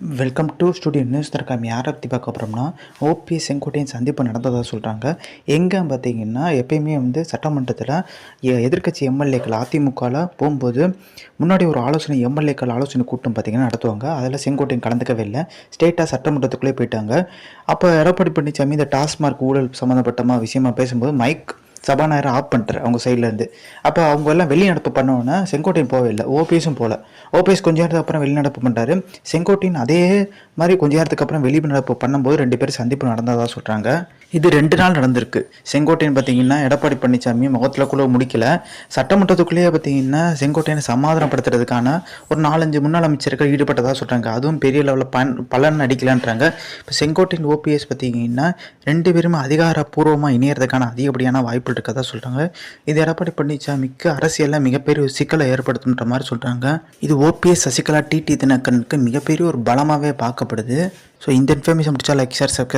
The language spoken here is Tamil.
வெல்கம் டு ஸ்டுடியோ நியூஸ் தரக்காம யாரை பற்றி பார்க்க போகிறோம்னா ஓபிஎஸ் செங்கோட்டையன் சந்திப்பு நடந்ததாக சொல்கிறாங்க எங்கே பார்த்தீங்கன்னா எப்பயுமே வந்து சட்டமன்றத்தில் எ- எதிர்க்கட்சி எம்எல்ஏக்கள் அதிமுகவில் போகும்போது முன்னாடி ஒரு ஆலோசனை எம்எல்ஏக்கள் ஆலோசனை கூட்டம் பார்த்தீங்கன்னா நடத்துவாங்க. அதில் செங்கோட்டையன் கலந்துக்கவே இல்லை. ஸ்டேட்டாக சட்டமன்றத்துக்குள்ளே போயிட்டாங்க. அப்போ எடப்பாடி பழனிசாமி இந்த டாஸ்மார்க் ஊழல் சம்மந்தப்பட்டமாக விஷயமா பேசும்போது மைக் சபாநாயகர் ஆஃப் பண்ணிட்டார் அவங்க சைட்லேருந்து அப்போ அவங்க எல்லாம் வெளிநடப்பு பண்ணோன்னே செங்கோட்டையன் போகவே இல்லை. ஓபிஎஸும் போகல ஓபிஎஸ் கொஞ்ச நேரத்துக்கு அப்புறம் வெளிநடப்பு பண்ணுறாரு செங்கோட்டையன் அதே மாதிரி கொஞ்ச நேரத்துக்கு அப்புறம் வெளிநடப்பு பண்ணும்போது ரெண்டு பேரும் சந்திப்பு நடந்ததாக சொல்கிறாங்க இது ரெண்டு நாள் நடந்திருக்கு. செங்கோட்டையன் பார்த்தீங்கன்னா எடப்பாடி பழனிசாமி முகத்தில் கூட முடிக்கல. சட்டமன்றத்துக்குள்ளேயே பார்த்தீங்கன்னா செங்கோட்டையனை சமாதானப்படுத்துறதுக்கான ஒரு நாலஞ்சு முன்னாள் அமைச்சர்கள் ஈடுபட்டதாக சொல்கிறாங்க அதுவும் பெரிய லெவலில் பன் பலன் அடிக்கலான்றாங்க. இப்போ செங்கோட்டையன் ஓபிஎஸ் பார்த்தீங்கன்னா ரெண்டு பேருமே அதிகாரப்பூர்வமாக இணையறதுக்கான அதிகப்படியான வாய்ப்புகள் இருக்கதா சொல்கிறாங்க இது எடப்பாடி பழனிசாமிக்கு அரசியலில் மிகப்பெரிய ஒரு சிக்கலை ஏற்படுத்துன்ற மாதிரி சொல்கிறாங்க இது ஓபிஎஸ் சசிகலா டிடி தினகரனுக்கு மிகப்பெரிய ஒரு பலமாகவே பார்க்கப்படுது. ஸோ இந்த இன்ஃபர்மேஷன் முடிச்சா லைக் சார் சப்ஸ்கிரைப்